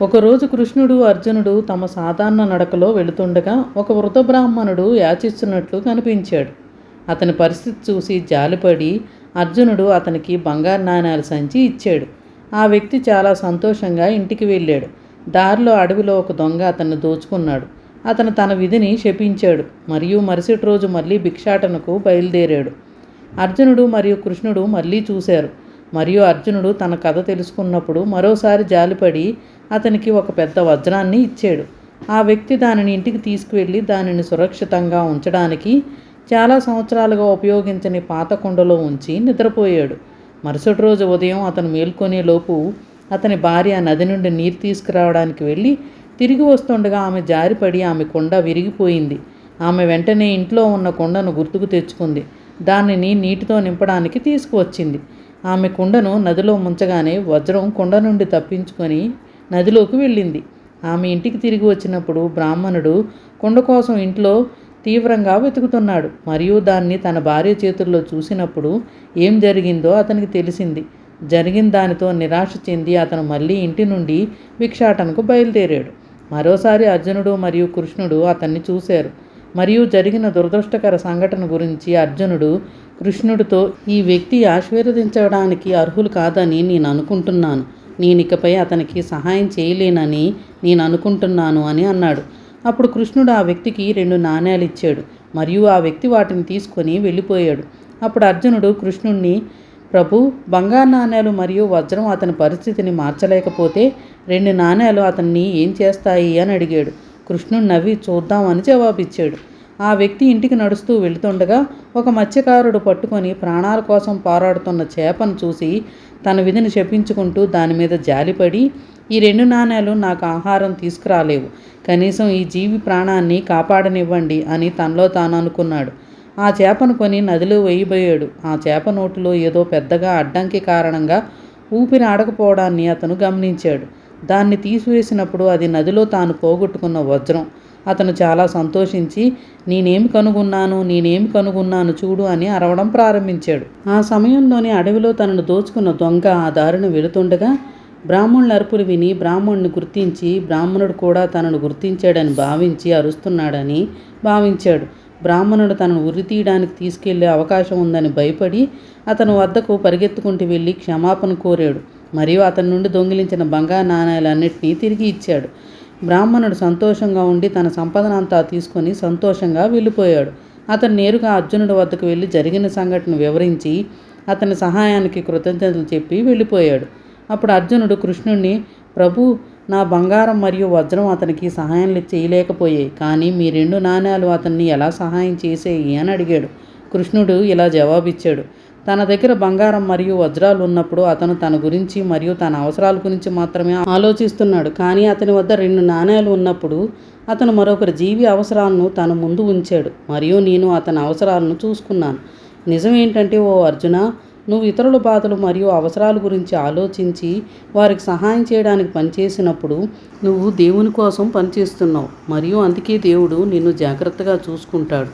ఒకరోజు కృష్ణుడు అర్జునుడు తమ సాధారణ నడకలో వెళుతుండగా ఒక వృతబ్రాహ్మణుడు బ్రాహ్మణుడు యాచిస్తున్నట్లు కనిపించాడు. అతని పరిస్థితి చూసి జాలిపడి అర్జునుడు అతనికి బంగారు నాణేల సంచి ఇచ్చాడు. ఆ వ్యక్తి చాలా సంతోషంగా ఇంటికి వెళ్ళాడు. దారిలో అడవిలో ఒక దొంగ అతన్ని దోచుకున్నాడు. అతను తన విధిని శపించాడు మరియు మరుసటి రోజు మళ్ళీ భిక్షాటనకు బయలుదేరాడు. అర్జునుడు మరియు కృష్ణుడు మళ్ళీ చూశారు. మరియు అర్జునుడు తన కథ తెలుసుకున్నప్పుడు మరోసారి జాలిపడి అతనికి ఒక పెద్ద వజ్రాన్ని ఇచ్చాడు. ఆ వ్యక్తి దానిని ఇంటికి తీసుకువెళ్ళి దానిని సురక్షితంగా ఉంచడానికి చాలా సంవత్సరాలుగా ఉపయోగించని పాత కుండలో ఉంచి నిద్రపోయాడు. మరుసటి రోజు ఉదయం అతను మేల్కొనేలోపు అతని భార్య నది నుండి నీరు తీసుకురావడానికి వెళ్ళి తిరిగి వస్తుండగా ఆమె జారిపడి ఆమె కుండ విరిగిపోయింది. ఆమె వెంటనే ఇంట్లో ఉన్న కుండను గుర్తుకు తెచ్చుకుంది. దానిని నీటితో నింపడానికి తీసుకువచ్చింది. ఆమె కుండను నదిలో ముంచగానే వజ్రం కుండ నుండి తప్పించుకొని నదిలోకి వెళ్ళింది. ఆమె ఇంటికి తిరిగి వచ్చినప్పుడు బ్రాహ్మణుడు కుండ కోసం ఇంట్లో తీవ్రంగా వెతుకుతున్నాడు. మరియు దాన్ని తన భార్య చేతుల్లో చూసినప్పుడు ఏం జరిగిందో అతనికి తెలిసింది. జరిగిన దానితో నిరాశ చెంది అతను మళ్ళీ ఇంటి నుండి భిక్షాటనకు బయలుదేరాడు. మరోసారి అర్జునుడు మరియు కృష్ణుడు అతన్ని చూశారు. మరియు జరిగిన దురదృష్టకర సంఘటన గురించి అర్జునుడు కృష్ణుడితో ఈ వ్యక్తి ఆశీర్వదించడానికి అర్హులు కాదని నేను అనుకుంటున్నాను. నేను ఇకపై అతనికి సహాయం చేయలేనని నేను అనుకుంటున్నాను అని అన్నాడు. అప్పుడు కృష్ణుడు ఆ వ్యక్తికి రెండు నాణేలు ఇచ్చాడు మరియు ఆ వ్యక్తి వాటిని తీసుకొని వెళ్ళిపోయాడు. అప్పుడు అర్జునుడు కృష్ణుణ్ణి ప్రభు బంగారు నాణేలు మరియు వజ్రం అతని పరిస్థితిని మార్చలేకపోతే రెండు నాణేలు అతన్ని ఏం చేస్తాయి అని అడిగాడు. కృష్ణుడు నవ్వి చూద్దామని జవాబిచ్చాడు. ఆ వ్యక్తి ఇంటికి నడుస్తూ వెళుతుండగా ఒక మత్స్యకారుడు పట్టుకొని ప్రాణాల కోసం పోరాడుతున్న చేపను చూసి తన విధిని శపించుకుంటూ దాని మీద జాలిపడి ఈ రెండు నాణేలు నాకు ఆహారం తీసుకురాలేవు. కనీసం ఈ జీవి ప్రాణాన్ని కాపాడనివ్వండి అని తనలో తాను అనుకున్నాడు. ఆ చేపను కొని నదిలో వేయబోయాడు. ఆ చేప నోటిలో ఏదో పెద్దగా అడ్డంకి కారణంగా ఊపిరి ఆడకపోవడాన్ని అతను గమనించాడు. దాన్ని తీసివేసినప్పుడు అది నదిలో తాను పోగొట్టుకున్న వజ్రం. అతను చాలా సంతోషించి నేనేమి కనుగొన్నాను? నేనేమి కనుగొన్నాను చూడు అని అరవడం ప్రారంభించాడు. ఆ సమయంలోనే అడవిలో తనను దోచుకున్న దొంగ ఆ దారిని వెళుతుండగా బ్రాహ్మణుల అరుపులు విని బ్రాహ్మణుని గుర్తించి బ్రాహ్మణుడు కూడా తనను గుర్తించాడని భావించి అరుస్తున్నాడని భావించాడు. బ్రాహ్మణుడు తనను ఉరి తీయడానికి తీసుకెళ్ళే అవకాశం ఉందని భయపడి అతను వద్దకు పరిగెత్తుకుంటూ వెళ్ళి క్షమాపణ కోరాడు. మరియు అతని నుండి దొంగిలించిన బంగారు నాణేలన్నింటినీ తిరిగి ఇచ్చాడు. బ్రాహ్మణుడు సంతోషంగా ఉండి తన సంపదనంతా తీసుకొని సంతోషంగా వెళ్ళిపోయాడు. అతను నేరుగా అర్జునుడి వద్దకు వెళ్ళి జరిగిన సంఘటన వివరించి అతని సహాయానికి కృతజ్ఞతలు చెప్పి వెళ్ళిపోయాడు. అప్పుడు అర్జునుడు కృష్ణుణ్ణి ప్రభు నా బంగారం మరియు వజ్రం అతనికి సహాయం చేయలేకపోయాయి కానీ మీ రెండు నాణ్యాలు అతన్ని ఎలా సహాయం చేసేయి? అని అడిగాడు. కృష్ణుడు ఇలా జవాబిచ్చాడు. తన దగ్గర బంగారం మరియు వజ్రాలు ఉన్నప్పుడు అతను తన గురించి మరియు తన అవసరాల గురించి మాత్రమే ఆలోచిస్తున్నాడు. కానీ అతని వద్ద రెండు నాణ్యాలు ఉన్నప్పుడు అతను మరొకరి జీవి అవసరాలను తన ముందు ఉంచాడు మరియు నేను అతని అవసరాలను చూసుకున్నాను. నిజం ఏంటంటే ఓ అర్జున నువ్వు ఇతరుల బాధలు మరియు అవసరాల గురించి ఆలోచించి వారికి సహాయం చేయడానికి పనిచేసినప్పుడు నువ్వు దేవుని కోసం పనిచేస్తున్నావు మరియు అందుకే దేవుడు నిన్ను జాగ్రత్తగా చూసుకుంటాడు.